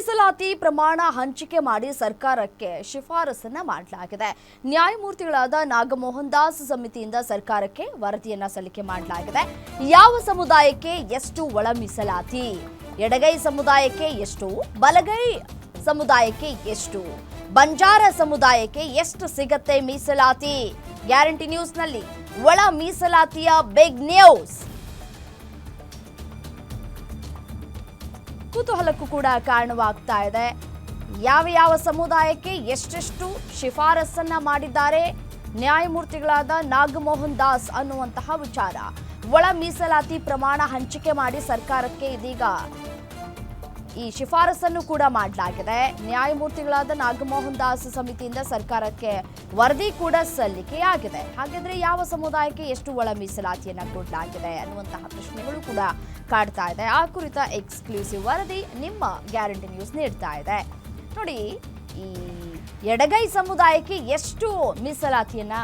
ಮೀಸಲಾತಿ ಪ್ರಮಾಣ ಹಂಚಿಕೆ ಮಾಡಿ ಸರ್ಕಾರಕ್ಕೆ ಶಿಫಾರಸನ್ನ ಮಾಡಲಾಗಿದೆ. ನ್ಯಾಯಮೂರ್ತಿಗಳಾದ ನಾಗಮೋಹನ್ ದಾಸ್ ಸಮಿತಿಯಿಂದ ಸರ್ಕಾರಕ್ಕೆ ವರದಿಯನ್ನ ಸಲ್ಲಿಕೆ ಮಾಡಲಾಗಿದೆ. ಯಾವ ಸಮುದಾಯಕ್ಕೆ ಎಷ್ಟು ಒಳ ಮೀಸಲಾತಿ? ಎಡಗೈ ಸಮುದಾಯಕ್ಕೆ ಎಷ್ಟು? ಬಲಗೈ ಸಮುದಾಯಕ್ಕೆ ಎಷ್ಟು? ಬಂಜಾರ ಸಮುದಾಯಕ್ಕೆ ಎಷ್ಟು ಸಿಗತ್ತೆ ಮೀಸಲಾತಿ? ಗ್ಯಾರಂಟಿ ನ್ಯೂಸ್ನಲ್ಲಿ ಒಳ ಮೀಸಲಾತಿಯ ಬಿಗ್ ನ್ಯೂಸ್. ಕುತೂಹಲಕ್ಕೂ ಕೂಡ ಕಾರಣವಾಗ್ತಾ ಇದೆ. ಯಾವ ಯಾವ ಸಮುದಾಯಕ್ಕೆ ಎಷ್ಟೆಷ್ಟು ಶಿಫಾರಸನ್ನ ಮಾಡಿದ್ದಾರೆ, ನ್ಯಾಯಮೂರ್ತಿಗಳಾದ ನಾಗಮೋಹನ್ ದಾಸ್ ಅನ್ನುವಂತಹ ವಿಚಾರ. ಒಳ ಮೀಸಲಾತಿ ಪ್ರಮಾಣ ಹಂಚಿಕೆ ಮಾಡಿ ಸರ್ಕಾರಕ್ಕೆ ಇದೀಗ ಈ ಶಿಫಾರಸನ್ನು ಕೂಡ ಮಾಡಲಾಗಿದೆ. ನ್ಯಾಯಮೂರ್ತಿಗಳಾದ ನಾಗಮೋಹನ್ ದಾಸ್ ಸಮಿತಿಯಿಂದ ಸರ್ಕಾರಕ್ಕೆ ವರದಿ ಕೂಡ ಸಲ್ಲಿಕೆಯಾಗಿದೆ. ಹಾಗಾದ್ರೆ ಯಾವ ಸಮುದಾಯಕ್ಕೆ ಎಷ್ಟು ಒಳ ಮೀಸಲಾತಿಯನ್ನು ಕೊಡಲಾಗಿದೆ ಅನ್ನುವಂತಹ ಪ್ರಶ್ನೆಗಳು ಕೂಡ ಕಾಡ್ತಾ ಇದೆ. ಆ ಕುರಿತ ಎಕ್ಸ್ಕ್ಲೂಸಿವ್ ವರದಿ ನಿಮ್ಮ ಗ್ಯಾರಂಟಿ ನ್ಯೂಸ್ ನೀಡ್ತಾ ಇದೆ. ನೋಡಿ, ಈ ಎಡಗೈ ಸಮುದಾಯಕ್ಕೆ ಎಷ್ಟು ಮೀಸಲಾತಿಯನ್ನ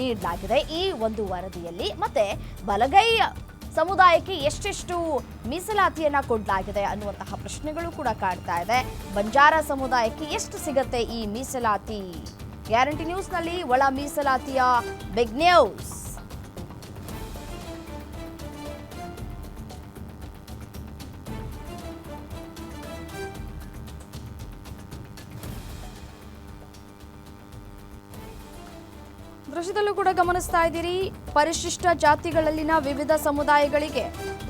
ನೀಡಲಾಗಿದೆ ಈ ಒಂದು ವರದಿಯಲ್ಲಿ. ಮತ್ತೆ ಬಲಗೈ ಸಮುದಾಯಕ್ಕೆ ಎಷ್ಟೆಷ್ಟು ಮೀಸಲಾತಿಯನ್ನ ಕೊಡಲಾಗಿದೆ ಅನ್ನುವಂತಹ ಪ್ರಶ್ನೆಗಳು ಕೂಡ ಕಾಡ್ತಾ ಇದೆ. ಬಂಜಾರ ಸಮುದಾಯಕ್ಕೆ ಎಷ್ಟು ಸಿಗತ್ತೆ ಈ ಮೀಸಲಾತಿ? ಗ್ಯಾರಂಟಿ ನ್ಯೂಸ್ನಲ್ಲಿ ಒಳ ಮೀಸಲಾತಿಯ ಬಿಗ್ ನ್ಯೂಸ್ ದೃಶ್ಯದಲ್ಲೂ ಕೂಡ ಗಮನಿಸ್ತಾ ಇದ್ದೀರಿ. ಪರಿಶಿಷ್ಟ ಜಾತಿಗಳಲ್ಲಿನ ವಿವಿಧ ಸಮುದಾಯಗಳಿಗೆ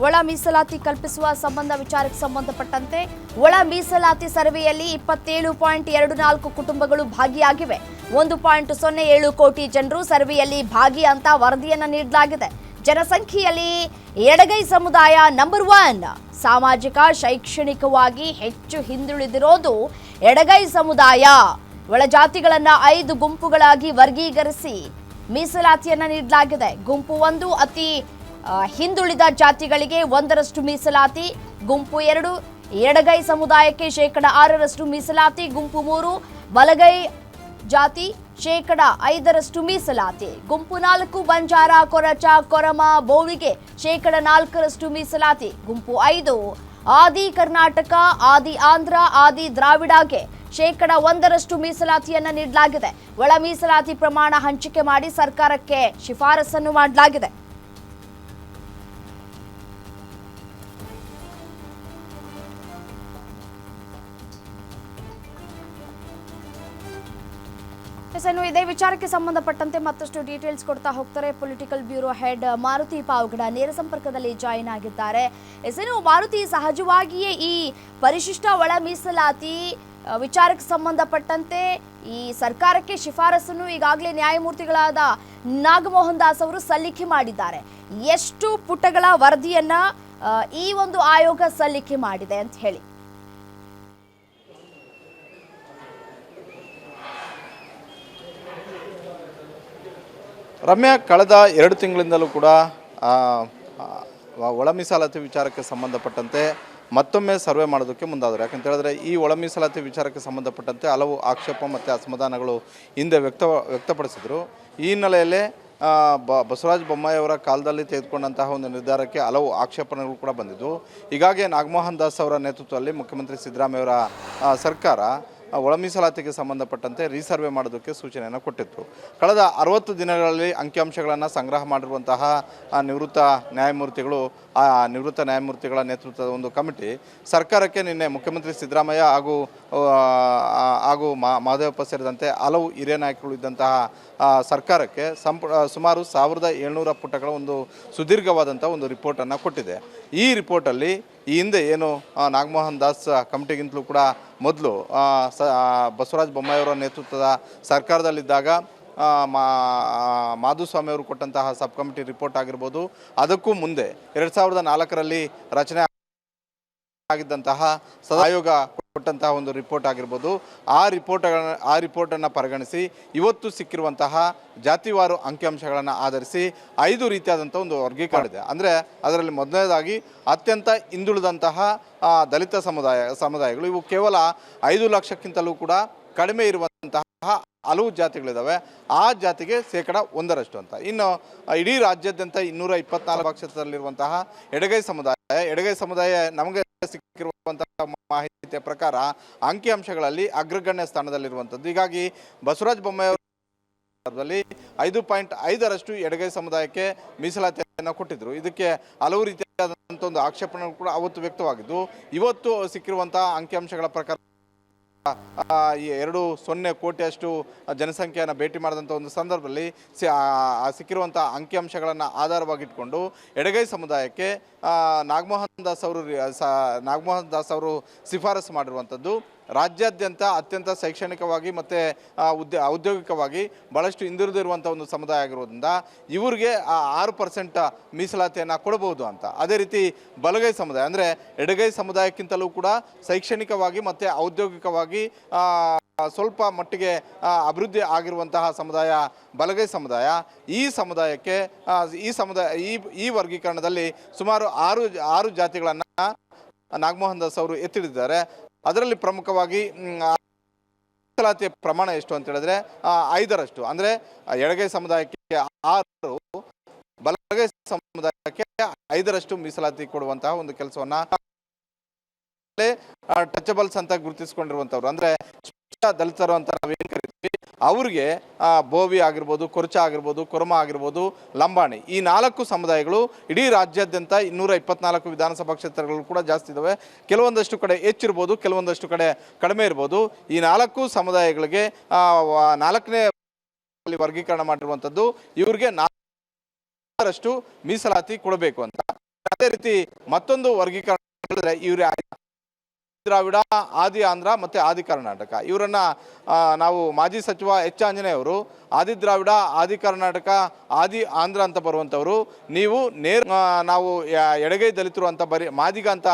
ಒಳ ಮೀಸಲಾತಿ ಕಲ್ಪಿಸುವ ಸಂಬಂಧ ವಿಚಾರಕ್ಕೆ ಸಂಬಂಧಪಟ್ಟಂತೆ ಒಳ ಮೀಸಲಾತಿ ಸರ್ವೆಯಲ್ಲಿ ಇಪ್ಪತ್ತೇಳು ಪಾಯಿಂಟ್ ಎರಡು ನಾಲ್ಕು ಕುಟುಂಬಗಳು ಭಾಗಿಯಾಗಿವೆ. ಒಂದು ಪಾಯಿಂಟ್ ಸೊನ್ನೆ ಏಳು ಕೋಟಿ ಜನರು ಸರ್ವೆಯಲ್ಲಿ ಭಾಗಿ ಅಂತ ವರದಿಯನ್ನು ನೀಡಲಾಗಿದೆ. ಜನಸಂಖ್ಯೆಯಲ್ಲಿ ಎಡಗೈ ಸಮುದಾಯ ನಂಬರ್ ಒನ್. ಸಾಮಾಜಿಕ, ಶೈಕ್ಷಣಿಕವಾಗಿ ಹೆಚ್ಚು ಹಿಂದುಳಿದಿರೋದು ಎಡಗೈ ಸಮುದಾಯ. ಒಳಜಾತಿಗಳನ್ನ ಐದು ಗುಂಪುಗಳಾಗಿ ವರ್ಗೀಕರಿಸಿ ಮೀಸಲಾತಿಯನ್ನ ನೀಡಲಾಗಿದೆ. ಗುಂಪು ಒಂದು, ಅತಿ ಹಿಂದುಳಿದ ಜಾತಿಗಳಿಗೆ ಒಂದರಷ್ಟು ಮೀಸಲಾತಿ, ಗುಂಪು ಎರಡು, ಎಡಗೈ ಸಮುದಾಯಕ್ಕೆ ಶೇಕಡ ಆರರಷ್ಟು ಮೀಸಲಾತಿ, ಗುಂಪು ಮೂರು, ಬಲಗೈ ಜಾತಿ ಶೇಕಡ ಐದರಷ್ಟು ಮೀಸಲಾತಿ. ಗುಂಪು ನಾಲ್ಕು, ಬಂಜಾರ, ಕೊರಚ, ಕೊರಮ, ಬೋವಿಗೆ ಶೇಕಡ ನಾಲ್ಕರಷ್ಟು ಮೀಸಲಾತಿ. ಗುಂಪು ಐದು, ಆದಿ ಕರ್ನಾಟಕ, ಆದಿ ಆಂಧ್ರ, ಆದಿ ದ್ರಾವಿಡಗೆ ಶೇಕಡ ಒಂದರಷ್ಟು ಮೀಸಲಾತಿಯನ್ನ ನೀಡಲಾಗಿದೆ. ಒಳ ಮೀಸಲಾತಿ ಪ್ರಮಾಣ ಹಂಚಿಕೆ ಮಾಡಿ ಸರ್ಕಾರಕ್ಕೆ ಶಿಫಾರಸನ್ನು ಮಾಡಲಾಗಿದೆ. ಇನ್ನು ಇದೇ ವಿಚಾರಕ್ಕೆ ಸಂಬಂಧಪಟ್ಟಂತೆ ಮತ್ತಷ್ಟು ಡೀಟೇಲ್ಸ್ ಕೊಡ್ತಾ ಹೋಗ್ತಾರೆ. Political bureau head Maruti Pavagada ನೇರ ಸಂಪರ್ಕದಲ್ಲಿ ಜಾಯಿನ್ ಆಗಿದ್ದಾರೆ. ಎಸ್, ಮಾರುತಿ ಸಹಜವಾಗಿಯೇ ಈ ಪರಿಶಿಷ್ಟ ಒಳ ಮೀಸಲಾತಿ ವಿಚಾರಕ್ಕೆ ಸಂಬಂಧಪಟ್ಟಂತೆ ಈ ಸರ್ಕಾರಕ್ಕೆ ಶಿಫಾರಸನ್ನು ಈಗಾಗಲೇ ನ್ಯಾಯಮೂರ್ತಿಗಳಾದ ನಾಗಮೋಹನ್ ದಾಸ್ ಅವರು ಸಲ್ಲಿಕೆ ಮಾಡಿದ್ದಾರೆ. ಎಷ್ಟು ಪುಟಗಳ ವರದಿಯನ್ನ ಈ ಒಂದು ಆಯೋಗ ಸಲ್ಲಿಕೆ ಮಾಡಿದೆ ಅಂತ ಹೇಳಿ. ರಮ್ಯಾ, ಕಳೆದ ಎರಡು ತಿಂಗಳಿಂದಲೂ ಕೂಡ ಒಳ ಮೀಸಲಾತಿ ವಿಚಾರಕ್ಕೆ ಸಂಬಂಧಪಟ್ಟಂತೆ ಮತ್ತೊಮ್ಮೆ ಸರ್ವೆ ಮಾಡೋದಕ್ಕೆ ಮುಂದಾದರು. ಯಾಕಂತ ಹೇಳಿದ್ರೆ ಈ ಒಳ ಮೀಸಲಾತಿ ವಿಚಾರಕ್ಕೆ ಸಂಬಂಧಪಟ್ಟಂತೆ ಹಲವು ಆಕ್ಷೇಪ ಮತ್ತು ಅಸಮಾಧಾನಗಳು ಹಿಂದೆ ವ್ಯಕ್ತ, ವ್ಯಕ್ತಪಡಿಸಿದರು. ಈ ಹಿನ್ನೆಲೆಯಲ್ಲೇ ಬ, ಬಸವರಾಜ ಬೊಮ್ಮಾಯಿಯವರ ಕಾಲದಲ್ಲಿ ತೆಗೆದುಕೊಂಡಂತಹ ಒಂದು ನಿರ್ಧಾರಕ್ಕೆ ಹಲವು ಆಕ್ಷೇಪಣೆಗಳು ಕೂಡ ಬಂದಿದ್ದವು ಹೀಗಾಗಿ ನಾಗಮೋಹನ್ ದಾಸ್ ಅವರ ನೇತೃತ್ವದಲ್ಲಿ ಮುಖ್ಯಮಂತ್ರಿ ಸಿದ್ದರಾಮಯ್ಯವರ ಸರ್ಕಾರ ಒಳ ಮೀಸಲಾತಿಗೆ ಸಂಬಂಧಪಟ್ಟಂತೆ ರೀಸರ್ವೆ ಮಾಡೋದಕ್ಕೆ ಸೂಚನೆಯನ್ನು ಕೊಟ್ಟಿತ್ತು. ಕಳೆದ ಅರವತ್ತು ದಿನಗಳಲ್ಲಿ ಅಂಕಿಅಂಶಗಳನ್ನು ಸಂಗ್ರಹ ಮಾಡಿರುವಂತಹ ನಿವೃತ್ತ ನ್ಯಾಯಮೂರ್ತಿಗಳು, ಆ, ನಿವೃತ್ತ ನ್ಯಾಯಮೂರ್ತಿಗಳ ನೇತೃತ್ವದ ಒಂದು ಕಮಿಟಿ ಸರ್ಕಾರಕ್ಕೆ ನಿನ್ನೆ ಮುಖ್ಯಮಂತ್ರಿ ಸಿದ್ದರಾಮಯ್ಯ ಹಾಗೂ ಹಾಗೂ ಮಾದೇವಪ್ಪ ಸೇರಿದಂತೆ ಹಲವು ಹಿರಿಯ ನಾಯಕರು ಇದ್ದಂತಹ ಸರ್ಕಾರಕ್ಕೆ ಸಂಪ ಸುಮಾರು ಸಾವಿರದ ಏಳ್ನೂರ ಪುಟಗಳ ಒಂದು ಸುದೀರ್ಘವಾದಂಥ ಒಂದು ರಿಪೋರ್ಟನ್ನು ಕೊಟ್ಟಿದೆ. ಈ ರಿಪೋರ್ಟಲ್ಲಿ ಈ ಹಿಂದೆ ಏನು ನಾಗಮೋಹನ್ ದಾಸ್ ಕಮಿಟಿಗಿಂತಲೂ ಕೂಡ ಮೊದಲು ಸ ಬಸವರಾಜ ಬೊಮ್ಮಾಯಿಯವರ ನೇತೃತ್ವದ ಸರ್ಕಾರದಲ್ಲಿದ್ದಾಗ ಮಾ ಆ, ಮಾಧುಸ್ವಾಮಿ ಅವರು ಕೊಟ್ಟಂತಹ ಸಬ್ ಕಮಿಟಿ ರಿಪೋರ್ಟ್ ಆಗಿರ್ಬೋದು. ಅದಕ್ಕೂ ಮುಂದೆ ಎರಡು ಸಾವಿರದ ನಾಲ್ಕರಲ್ಲಿ ರಚನೆ ಆಗಿದ್ದಂತಹ ಆಯೋಗ ಕೊಟ್ಟಂತಹ ಒಂದು ರಿಪೋರ್ಟ್ ಆಗಿರ್ಬೋದು. ಆ ರಿಪೋರ್ಟ್ ಆ ರಿಪೋರ್ಟನ್ನು ಪರಿಗಣಿಸಿ ಇವತ್ತು ಸಿಕ್ಕಿರುವಂತಹ ಜಾತಿವಾರು ಅಂಕಿಅಂಶಗಳನ್ನು ಆಧರಿಸಿ ಐದು ರೀತಿಯಾದಂಥ ಒಂದು ವರ್ಗೀಕರಣ ಇದೆ. ಅಂದರೆ ಅದರಲ್ಲಿ ಮೊದಲನೇದಾಗಿ ಅತ್ಯಂತ ಹಿಂದುಳಿದಂತಹ ದಲಿತ ಸಮುದಾಯ, ಸಮುದಾಯಗಳು. ಇವು ಕೇವಲ ಐದು ಲಕ್ಷಕ್ಕಿಂತಲೂ ಕೂಡ ಕಡಿಮೆ ಇರುವಂತಹ ಹಲವು ಜಾತಿಗಳಿದ್ದಾವೆ ಆ ಜಾತಿಗೆ ಶೇಕಡ ಒಂದರಷ್ಟು ಅಂತ. ಇನ್ನು, ಇಡೀ ರಾಜ್ಯಾದ್ಯಂತ ಇನ್ನೂರ ಇಪ್ಪತ್ನಾಲ್ಕು ಕ್ಷೇತ್ರದಲ್ಲಿರುವಂತಹ ಎಡಗೈ ಸಮುದಾಯ ಎಡಗೈ ಸಮುದಾಯ ನಮಗೆ ಸಿಕ್ಕಿರುವಂತಹ ಮಾಹಿತಿಯ ಪ್ರಕಾರ ಅಂಕಿಅಂಶಗಳಲ್ಲಿ ಅಗ್ರಗಣ್ಯ ಸ್ಥಾನದಲ್ಲಿರುವಂಥದ್ದು. ಹೀಗಾಗಿ ಬಸವರಾಜ ಬೊಮ್ಮಾಯಿ ಐದು ಪಾಯಿಂಟ್ ಐದರಷ್ಟು ಎಡಗೈ ಸಮುದಾಯಕ್ಕೆ ಮೀಸಲಾತಿಯನ್ನು ಕೊಟ್ಟಿದ್ರು ಇದಕ್ಕೆ ಹಲವು ರೀತಿಯಾದಂಥ ಒಂದು ಆಕ್ಷೇಪಣೆ ಕೂಡ ಅವತ್ತು ವ್ಯಕ್ತವಾಗಿದ್ದು, ಇವತ್ತು ಸಿಕ್ಕಿರುವಂತಹ ಅಂಕಿಅಂಶಗಳ ಪ್ರಕಾರ ಎರಡು ಸೊನ್ನೆ ಕೋಟಿಯಷ್ಟು ಜನಸಂಖ್ಯೆಯನ್ನು ಭೇಟಿ ಮಾಡಿದಂಥ ಒಂದು ಸಂದರ್ಭದಲ್ಲಿ ಸಿ ಸಿಕ್ಕಿರುವಂಥ ಅಂಕಿಅಂಶಗಳನ್ನು ಆಧಾರವಾಗಿಟ್ಕೊಂಡು ಎಡಗೈ ಸಮುದಾಯಕ್ಕೆ ನಾಗಮೋಹನ್ ದಾಸ್ ಅವರು ನಾಗಮೋಹನ್ ದಾಸ್ ಅವರು ಶಿಫಾರಸು ಮಾಡಿರುವಂಥದ್ದು. ರಾಜ್ಯಾದ್ಯಂತ ಅತ್ಯಂತ ಶೈಕ್ಷಣಿಕವಾಗಿ ಮತ್ತು ಉದ್ಯ, ಔದ್ಯೋಗಿಕವಾಗಿ ಭಾಳಷ್ಟು ಹಿಂದುಳಿದಿರುವಂಥ ಒಂದು ಸಮುದಾಯ ಆಗಿರೋದ್ರಿಂದ ಇವ್ರಿಗೆ ಆ ಆರು ಪರ್ಸೆಂಟ್ ಮೀಸಲಾತಿಯನ್ನು ಕೊಡಬಹುದು ಅಂತ. ಅದೇ ರೀತಿ ಬಲಗೈ ಸಮುದಾಯ, ಅಂದರೆ ಎಡಗೈ ಸಮುದಾಯಕ್ಕಿಂತಲೂ ಕೂಡ ಶೈಕ್ಷಣಿಕವಾಗಿ ಮತ್ತು ಔದ್ಯೋಗಿಕವಾಗಿ ಸ್ವಲ್ಪ ಮಟ್ಟಿಗೆ ಅಭಿವೃದ್ಧಿ ಆಗಿರುವಂತಹ ಸಮುದಾಯ ಬಲಗೈ ಸಮುದಾಯ. ಈ ಸಮುದಾಯಕ್ಕೆ ಈ ಸಮುದಾಯ, ಈ ಈ ವರ್ಗೀಕರಣದಲ್ಲಿ ಸುಮಾರು ಆರು ಆರು ಜಾತಿಗಳನ್ನು ನಾಗಮೋಹನ್ ದಾಸ್ ಅವರು ಎತ್ತಿಡಿದ್ದಾರೆ. ಅದರಲ್ಲಿ ಪ್ರಮುಖವಾಗಿ ಮೀಸಲಾತಿಯ ಪ್ರಮಾಣ ಎಷ್ಟು ಅಂತ ಹೇಳಿದ್ರೆ ಐದರಷ್ಟು. ಅಂದರೆ ಎಡಗೈ ಸಮುದಾಯಕ್ಕೆ ಆರು, ಬಲಗೈ ಸಮುದಾಯಕ್ಕೆ ಐದರಷ್ಟು ಮೀಸಲಾತಿ ಕೊಡುವಂತಹ ಒಂದು ಕೆಲಸವನ್ನ ಟಚಬಲ್ಸ್ ಅಂತ ಗುರುತಿಸಿಕೊಂಡಿರುವಂಥವ್ರು. ಅಂದ್ರೆ ದಲಿತರು ಅಂತ ನಾವೇನು ಅವ್ರಿಗೆ ಬೋವಿ ಆಗಿರ್ಬೋದು, ಕೊರ್ಚ ಆಗಿರ್ಬೋದು, ಕೊರಮ ಆಗಿರ್ಬೋದು, ಲಂಬಾಣಿ ಈ ನಾಲ್ಕು ಸಮುದಾಯಗಳು ಇಡೀ ರಾಜ್ಯಾದ್ಯಂತ ಇನ್ನೂರ ಇಪ್ಪತ್ನಾಲ್ಕು ವಿಧಾನಸಭಾ ಕ್ಷೇತ್ರಗಳು ಕೂಡ ಜಾಸ್ತಿ ಇದ್ದಾವೆ ಕೆಲವೊಂದಷ್ಟು ಕಡೆ ಹೆಚ್ಚಿರ್ಬೋದು, ಕೆಲವೊಂದಷ್ಟು ಕಡೆ ಕಡಿಮೆ ಇರ್ಬೋದು. ಈ ನಾಲ್ಕು ಸಮುದಾಯಗಳಿಗೆ ನಾಲ್ಕನೇ ವರ್ಗೀಕರಣ ಮಾಡಿರುವಂಥದ್ದು ಇವ್ರಿಗೆ ನಾಲ್ಕರಷ್ಟು ಮೀಸಲಾತಿ ಕೊಡಬೇಕು ಅಂತ. ಅದೇ ರೀತಿ ಮತ್ತೊಂದು ವರ್ಗೀಕರಣ ಇವ್ರ ದ್ರಾವಿಡ, ಆದಿ ಆಂಧ್ರ ಮತ್ತು ಆದಿ ಕರ್ನಾಟಕ. ಇವರನ್ನ ನಾವು ಮಾಜಿ ಸಚಿವ ಎಚ್ ಆಂಜನೇಯ ಅವರು, ಆದಿ ದ್ರಾವಿಡ, ಆದಿ ಕರ್ನಾಟಕ, ಆದಿ ಆಂಧ್ರ ಅಂತ ಬರುವಂಥವರು, ನೀವು ನೇರ ನಾವು ಎಡಗೈ ದಲಿತರು ಅಂತ ಬರಿ, ಮಾದಿಗ ಅಂತ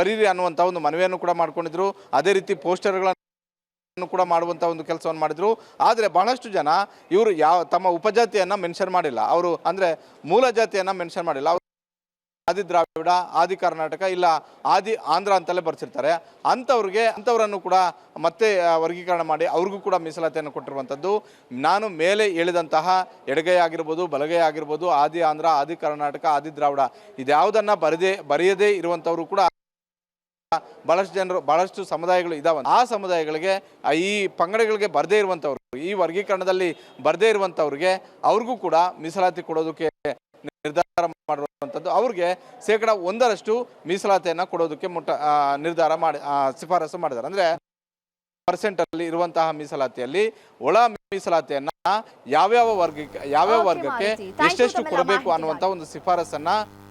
ಬರೀರಿ ಅನ್ನುವಂಥ ಒಂದು ಮನವಿಯನ್ನು ಕೂಡ ಮಾಡ್ಕೊಂಡಿದ್ರು. ಅದೇ ರೀತಿ ಪೋಸ್ಟರ್ಗಳನ್ನು ಕೂಡ ಮಾಡುವಂಥ ಒಂದು ಕೆಲಸವನ್ನು ಮಾಡಿದ್ರು. ಆದರೆ ಬಹಳಷ್ಟು ಜನ ಇವರು ಯಾವ, ತಮ್ಮ ಉಪಜಾತಿಯನ್ನು ಮೆನ್ಷನ್ ಮಾಡಿಲ್ಲ. ಅವರು ಅಂದರೆ ಮೂಲ ಜಾತಿಯನ್ನು ಮೆನ್ಷನ್ ಮಾಡಿಲ್ಲ. ಆದಿ ದ್ರಾವಿಡ, ಆದಿ ಕರ್ನಾಟಕ ಇಲ್ಲ ಆದಿ ಆಂಧ್ರ ಅಂತಲೇ ಬರ್ಸಿರ್ತಾರೆ. ಅಂಥವ್ರಿಗೆ, ಅಂಥವರನ್ನು ಕೂಡ ಮತ್ತೆ ವರ್ಗೀಕರಣ ಮಾಡಿ ಅವ್ರಿಗೂ ಕೂಡ ಮೀಸಲಾತಿಯನ್ನು ಕೊಟ್ಟಿರುವಂಥದ್ದು. ನಾನು ಮೇಲೆ ಹೇಳಿದಂತಹ ಎಡಗೈ ಆಗಿರ್ಬೋದು, ಬಲಗೈ ಆಗಿರ್ಬೋದು, ಆದಿ ಆಂಧ್ರ, ಆದಿ ಕರ್ನಾಟಕ, ಆದಿ ದ್ರಾವಿಡ, ಇದ್ಯಾವುದನ್ನು ಬರದೇ, ಬರೆಯದೇ ಇರುವಂಥವ್ರು ಕೂಡ ಬಹಳಷ್ಟು ಜನರು, ಬಹಳಷ್ಟು ಸಮುದಾಯಗಳು ಇದಾವೆ ಆ ಸಮುದಾಯಗಳಿಗೆ, ಈ ಪಂಗಡಗಳಿಗೆ ಬರದೇ ಇರುವಂಥವ್ರು, ಈ ವರ್ಗೀಕರಣದಲ್ಲಿ ಬರದೇ ಇರುವಂಥವ್ರಿಗೆ ಅವ್ರಿಗೂ ಕೂಡ ಮೀಸಲಾತಿ ಕೊಡೋದಕ್ಕೆ ನಿರ್ಧಾರ ಮಾಡಿರುವಂಥದ್ದು ಅವ್ರಿಗೆ ಶೇಕಡ ಒಂದರಷ್ಟು ಮೀಸಲಾತಿಯನ್ನು ಕೊಡೋದಕ್ಕೆ ಮುಟ್ಟ ನಿರ್ಧಾರ ಮಾಡಿ ಶಿಫಾರಸು ಮಾಡಿದ್ದಾರೆ. ಅಂದರೆ ಪರ್ಸೆಂಟ್ ಅಲ್ಲಿ ಇರುವಂತಹ ಮೀಸಲಾತಿಯಲ್ಲಿ ಒಳ ಮೀಸಲಾತಿಯನ್ನ ಯಾವ್ಯಾವ ವರ್ಗಕ್ಕೆ ಯಾವ್ಯಾವ ವರ್ಗಕ್ಕೆ. ಎಷ್ಟೆಷ್ಟು ಕೊಡಬೇಕು ಅನ್ನುವಂತ ಅನ್ನುವಂಥ ಒಂದು ಶಿಫಾರಸನ್ನ